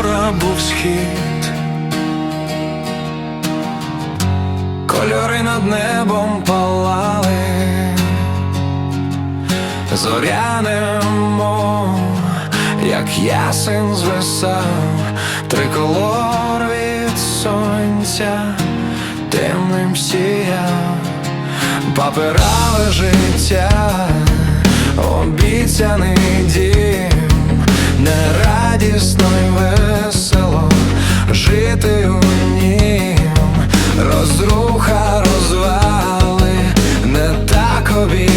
вчора був схід, кольори над небом палали, зорянемо, як ясен звисав, триколор від сонця, темним сіяв, папирали життя, обіцяний дім. Не радісно be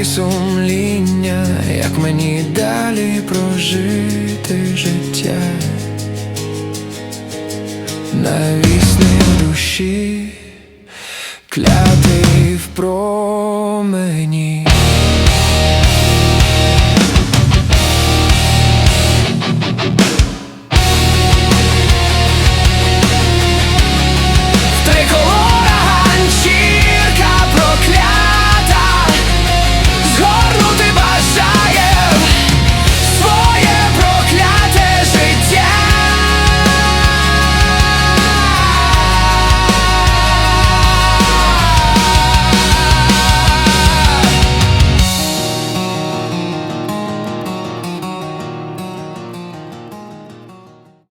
І сумління, як мені далі прожити життя. Навіщо?